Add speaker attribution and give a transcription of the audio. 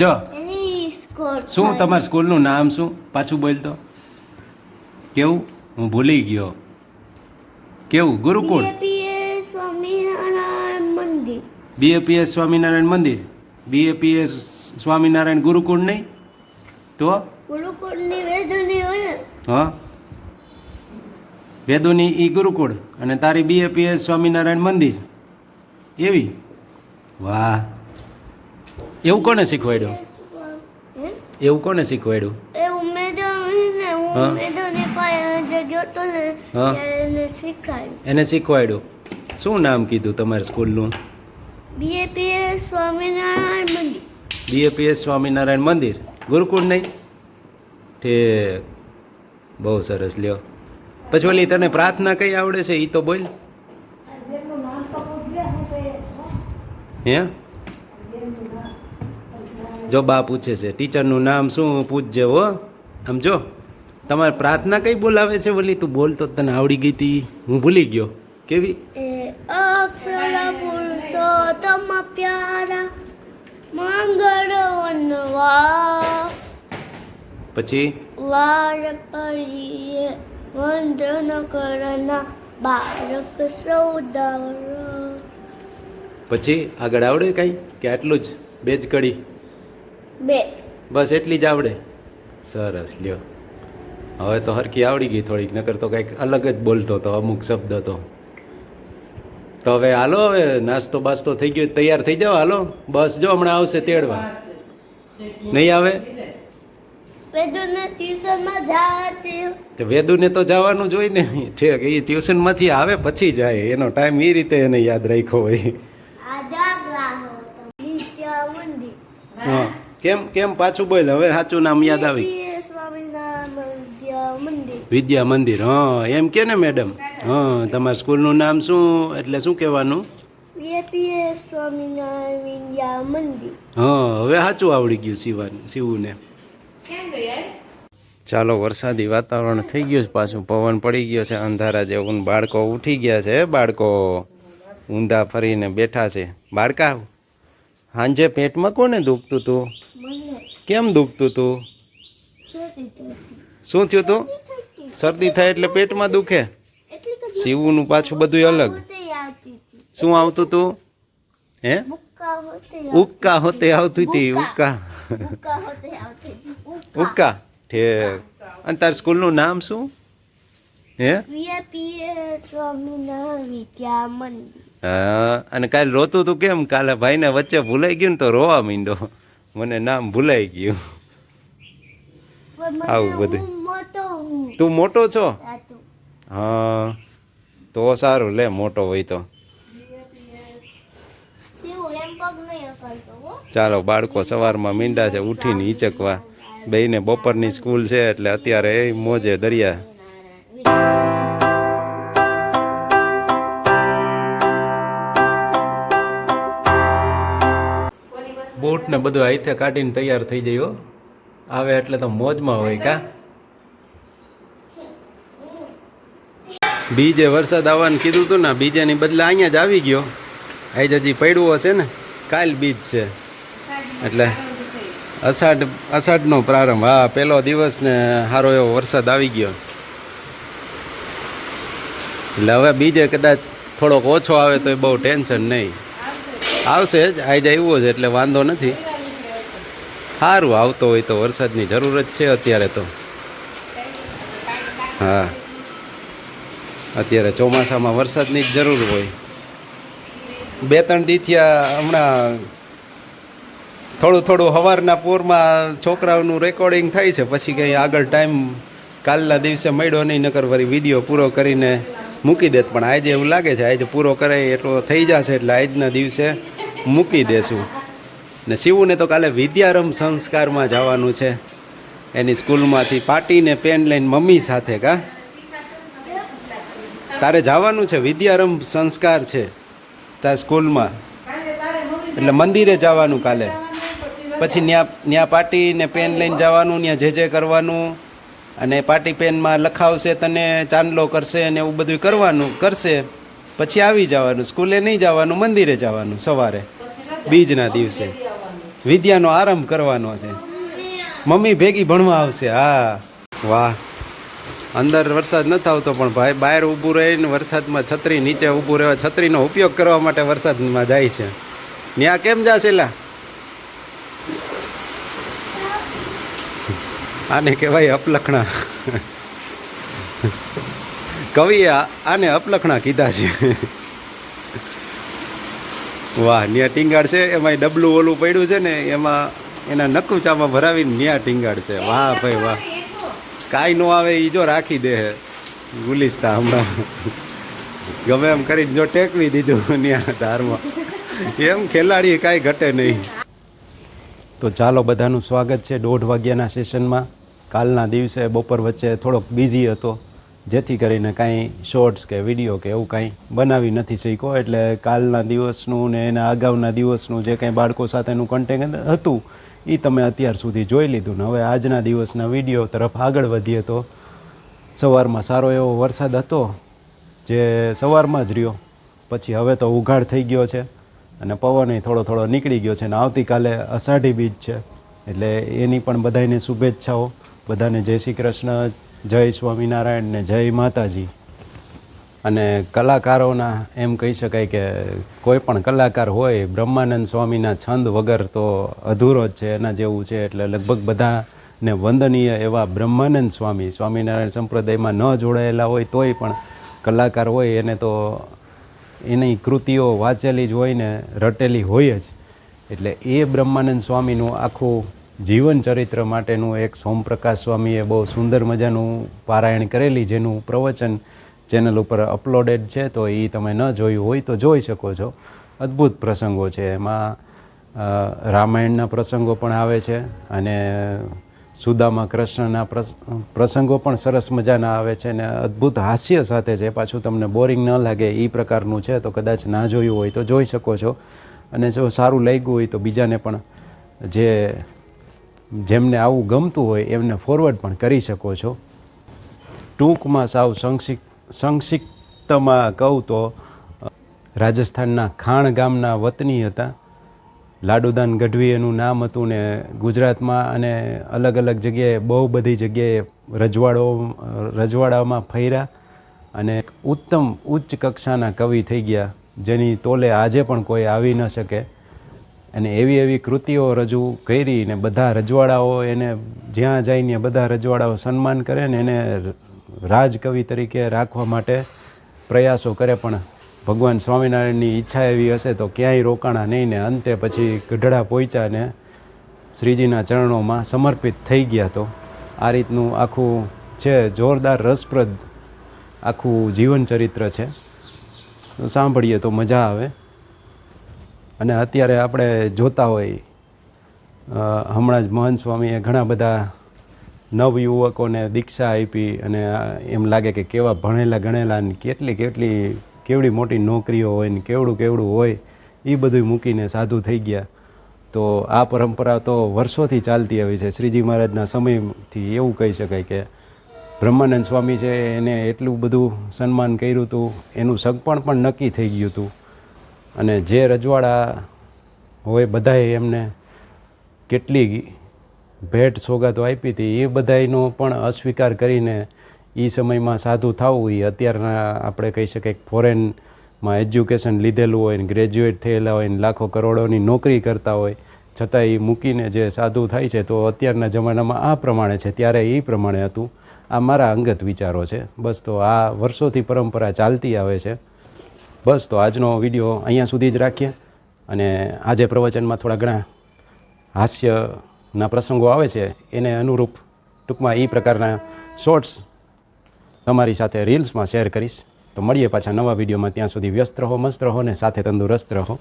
Speaker 1: જો. શું તમારા સ્કૂલનું નામ શું? પાછું બોલ તો. કેવું? હું ભૂલી ગયો. કેવું? ગુરુકુળ? બીએપીએસ સ્વામિનારાયણ મંદિર. બીએપીએસ સ્વામિનારાયણ ગુરુકુળ નહીં? તો? હા. વેદોની ઈ ગુરુકુળ અને તારી બીએપીએસ સ્વામિનારાયણ મંદિર. એવી? વાહ. એવું કોને શીખવાડ્યું? એવું કોને શીખવાડ્યું?
Speaker 2: એવું મેડમ એને શીખવાડ્યું.
Speaker 1: શું નામ કીધું તમારા સ્કૂલનું?
Speaker 2: બીએપીએસ સ્વામિનારાયણ મંદિર.
Speaker 1: બીએપીએસ સ્વામિનારાયણ મંદિર. ગુરુકુળ નહીં? ઠીક. બહુ સરસ લ્યો. પછી ઓલી તને પ્રાર્થના કઈ આવડે છે? એ તો બોલ. હે? જો બા પૂછે છે ટીચરનું નામ શું? પૂછજે હો. આમ જો તમારે પ્રાર્થના કઈ બોલાવે છે બોલી તું બોલ તો તને આવડી ગઈ હતી હું ભૂલી ગયો. કેવી? પછી? પછી? આગળ આવડે કઈ? કે આટલું જ? બે જ કડી?
Speaker 2: બે
Speaker 1: બસ એટલી જ આવડે? સરસ લ્યો. હવે તો હરકી આવડી ગઈ થોડીક નકર તો કંઈક અલગ જ બોલતો હતો અમુક શબ્દ તો. તો હવે હાલો હવે નાસ્તો બાસ્તો થઈ ગયો તૈયાર થઈ જાઓ હાલો. બસ જો હમણાં આવશે તેડવા. નહીં આવે?
Speaker 2: વેદોને
Speaker 1: તો વેદુને તો જવાનું જોઈ ને. છે કે એ ટ્યુશનમાંથી આવે પછી જાય. એનો ટાઈમ એ રીતે એને યાદ રાખ્યો હોય. હા. કેમ કેમ પાછું બોલ હવે સાચું નામ યાદ આવી. વિદ્યા મંદિર હા એમ કે ને મેડમ? હા તમારા સ્કૂલનું નામ શું? એટલે શું કહેવાનું? હા હવે સાચું આવડી ગયું શિવાનું શિવને. ચાલો વરસાદી વાતાવરણ થઈ ગયું છે પાછું પવન પડી ગયો છે અંધારા જેવું બાળકો ઉઠી ગયા છે બાળકો ઊંધા ફરીને બેઠા છે. બાળકા સાંજે પેટમાં કોને દુખતું તું?
Speaker 2: મને
Speaker 1: કેમ દુખતું તું? શું થયું તું? શરદી થાય એટલે પેટમાં દુખે?
Speaker 2: કે
Speaker 1: પાછું બધું અલગ. શું આવતું તું? હે?
Speaker 2: ઉપકા હોતે
Speaker 1: આવતી હતી
Speaker 2: ઉપકા
Speaker 1: ઉપકા ઠેક. અને તાર સ્કૂલનું નામ શું? હે? હા. અને કાલે રોતું તું કેમ? કાલે ભાઈને વચ્ચે ભૂલાઈ ગયું ને તો રોવા માંડ્યો. મને નામ ભૂલાઈ ગયું. આવું બધું. તું મોટો છો? હા તો. સારું લે મોટો હોય તો. ચાલો બાળકો સવારમાં મીંડા છે ઉઠીને ઈચકવા બેને બપોરની સ્કૂલ છે એટલે અત્યારે એ મોજે દરિયા બૂટ ને બધું હાથે કાઢીને તૈયાર થઈ જયો આવે એટલે તો મોજમાં હોય કા? બીજે વરસાદ આવવાનું કીધું હતું ને, બીજાની બદલે અહીંયા જ આવી ગયો. આજ હજી પડવો છે ને, કાલ બીજ છે. એટલે અષાઢ, અષાઢનો પ્રારંભ. હા પહેલો દિવસ ને સારો એવો વરસાદ આવી ગયો. એટલે હવે બીજે કદાચ થોડોક ઓછો આવે તો બહુ ટેન્શન નહીં. આવશે જ, આજે આવ્યો છે, એટલે વાંધો નથી. સારું આવતો હોય તો વરસાદની જરૂર જ છે અત્યારે તો. હા. અત્યારે ચોમાસામાં વરસાદની જ જરૂર હોય. બે ત્રણ દીથિયા હમણાં થોડું થોડું સવારના પૂરમાં છોકરાઓનું રેકોર્ડિંગ થાય છે, પછી કંઈ આગળ ટાઈમ કાલના દિવસે મળ્યો નહીં, નકર વળી વીડિયો પૂરો કરીને મૂકી દેત. પણ આજે એવું લાગે છે, આજે પૂરો કરે એટલો થઈ જશે, એટલે આજના દિવસે મૂકી દેશું. ને શિવુને તો કાલે વિદ્યારંભ સંસ્કારમાં જવાનું છે. એની સ્કૂલમાંથી પાટીને પેન લઈને મમ્મી સાથે, કા? તારે જવાનું છે? વિદ્યારંભ સંસ્કાર છે તાર સ્કૂલમાં. એટલે મંદિરે જવાનું કાલે. પછી ન્યા ન્યા પાટી ને પેન લઈને જવાનું ત્યાં જે જે કરવાનું. અને પાટી પેનમાં લખાવશે તને, ચાંદલો કરશે ને એવું બધું કરવાનું, કરશે. પછી આવી જવાનું, સ્કૂલે નહીં જવાનું, મંદિરે જવાનું સવારે. બીજના દિવસે. વિદ્યાનો આરંભ કરવાનો છે. મમ્મી ભેગી ભણવા આવશે. હા. વાહ. અંદર વરસાદ નથી આવતો, પણ ભાઈ બહાર ઊભું રહીને વરસાદમાં છત્રી નીચે ઊભું રહેવા, છત્રીનો ઉપયોગ કરવા માટે વરસાદમાં જાય છે. ત્યાં કેમ જાશે લા? આને કહેવાય અપલખણા. કવિએ આને અપલખણા કીધા છે. વાહ ન્યા ટીંગાડ છે. એમાં ડબલું ઓલું પડ્યું છે ને એમાં એના નકુચામાં ભરાવીને ન્યા ટીંગાડ છે. વાહ ભાઈ વાહ. કાંઈ નો આવે એ જો રાખી દે ગુલિસ્તા હમણાં. ગમે એમ કરીને જો ટેકવી દીધું ન્યા ધારમાં. એમ ખેલાડી કાંઈ ઘટે નહીં. તો ચાલો બધાનું સ્વાગત છે. દોઢ વાગ્યાના સેશનમાં કાલના દિવસે બપોર વચ્ચે થોડોક બિઝી હતો. જેથી કરીને કાંઈ શોર્ટ્સ કે વીડિયો કે એવું કાંઈ બનાવી નથી શીખ્યો એટલે કાલના દિવસનું ને એના અગાઉના દિવસનું જે કાંઈ બાળકો સાથેનું કન્ટેન્ટ હતું એ તમે અત્યાર સુધી જોઈ લીધું ને. હવે આજના દિવસના વીડિયો તરફ આગળ વધીએ તો સવારમાં સારો એવો વરસાદ હતો, જે સવારમાં જ રહ્યો. પછી હવે તો ઉઘાડ થઈ ગયો છે અને પવન થોડો થોડો નીકળી ગયો છે અને આવતીકાલે અષાઢી બીજ છે. એટલે એની પણ બધાને શુભેચ્છાઓ. બધાને જય શ્રી કૃષ્ણ. જય સ્વામિનારાયણ ને જય માતાજી. અને કલાકારોના એમ કહી શકાય કે કોઈ પણ કલાકાર હોય, બ્રહ્માનંદ સ્વામીના છંદ વગર તો અધૂરો જ છે, એના જેવું છે. એટલે લગભગ બધાને વંદનીય એવા બ્રહ્માનંદ સ્વામી, સ્વામિનારાયણ સંપ્રદાયમાં ન જોડાયેલા હોય તોય પણ કલાકાર હોય, એને તો એની કૃતિઓ વાંચેલી જ હોય ને, રટેલી હોય જ. એટલે એ બ્રહ્માનંદ સ્વામીનું આખું જીવન ચરિત્ર માટેનું એક સોમપ્રકાશ સ્વામીએ બહુ સુંદર મજાનું પારાયણ કરેલી, જેનું પ્રવચન ચેનલ ઉપર અપલોડેડ છે, તો એ તમે ન જોયું હોય તો જોઈ શકો છો. અદ્ભુત પ્રસંગો છે. એમાં રામાયણના પ્રસંગો પણ આવે છે અને સુદામા કૃષ્ણના પ્રસ, પ્રસંગો પણ સરસ મજાના આવે છે અને અદ્ભુત હાસ્ય સાથે છે. પાછું તમને બોરિંગ ન લાગે એ પ્રકારનું છે, તો કદાચ ના જોયું હોય તો જોઈ શકો છો. અને જો સારું લાગ્યું હોય તો બીજાને પણ જે જેમને આવું ગમતું હોય એમને ફોરવર્ડ પણ કરી શકો છો. ટૂંકમાં સાવ સંક્ષિપ્ત, સંક્ષિપ્તમાં કહું તો રાજસ્થાનના ખાણ ગામના વતની હતા. લાડુદાન ગઢવી એનું નામ હતું ને ગુજરાતમાં અને અલગ અલગ જગ્યાએ બહુ બધી જગ્યાએ રજવાડો, રજવાડામાં ફર્યા અને ઉત્તમ ઉચ્ચ કક્ષાના કવિ થઈ ગયા, જેની તોલે આજે પણ કોઈ આવી ન શકે. અને એવી એવી કૃતિઓ રજૂ કરી ને બધા રજવાડાઓ એને જ્યાં જઈને બધા રજવાડાઓ સન્માન કરે ને એને રાજકવિ તરીકે રાખવા માટે પ્રયાસો કરે. પણ ભગવાન સ્વામિનારાયણની ઈચ્છા એવી હશે તો ક્યાંય રોકાણા નહીં ને અંતે પછી ગઢડા પહોંચ્યા શ્રીજીના ચરણોમાં સમર્પિત થઈ ગયા તો આ રીતનું આખું છે, જોરદાર, રસપ્રદ આખું જીવન ચરિત્ર છે સાંભળીએ તો મજા આવે. અને અત્યારે આપણે જોતા હોય હમણાં જ મહંત સ્વામીએ ઘણા બધા નવયુવકોને દીક્ષા આપી અને એમ લાગે કે કેવા ભણેલા ગણેલા ને કેટલી કેટલી, કેવડી મોટી નોકરીઓ હોય ને કેવડું કેવડું હોય એ બધું મૂકીને સાધુ થઈ ગયા. તો આ પરંપરા તો વર્ષોથી ચાલતી આવી છે. શ્રીજી મહારાજના સમયથી એવું કહી શકાય કે બ્રહ્માનંદ સ્વામી છે એને એટલું બધું સન્માન કર્યું હતું, એનું સગપણ પણ નક્કી થઈ ગયું હતું. અને જે રજવાડા હોય બધાએ એમને કેટલી ભેટ સોગાતો આપી હતી, એ બધાયનો પણ અસ્વીકાર કરીને એ સમયમાં સાધુ થવું એ અત્યારના આપણે કહી શકીએ ફોરેનમાં એજ્યુકેશન લીધેલું હોય ને ગ્રેજ્યુએટ થયેલા હોય ને લાખો કરોડોની નોકરી કરતા હોય છતાં એ મૂકીને જે સાધુ થાય છે, તો અત્યારના જમાનામાં આ પ્રમાણે છે, ત્યારે એ પ્રમાણે હતું. આ મારા અંગત વિચારો છે. બસ તો આ વર્ષોથી પરંપરા ચાલતી આવે છે. બસ, તો આજનો વીડિયો અહીંયા સુધી જ રાખીએ અને આજે પ્રવચનમાં થોડા ઘણા હાસ્યના પ્રસંગો આવે છે, એને અનુરૂપ ટૂંકમાં એ પ્રકારના શોર્ટ્સ તમારી સાથે રીલ્સમાં શેર કરીશ. તો મળીએ પાછા નવા વિડીયોમાં. ત્યાં સુધી વ્યસ્ત રહો, મસ્ત રહો ને સાથે તંદુરસ્ત રહો.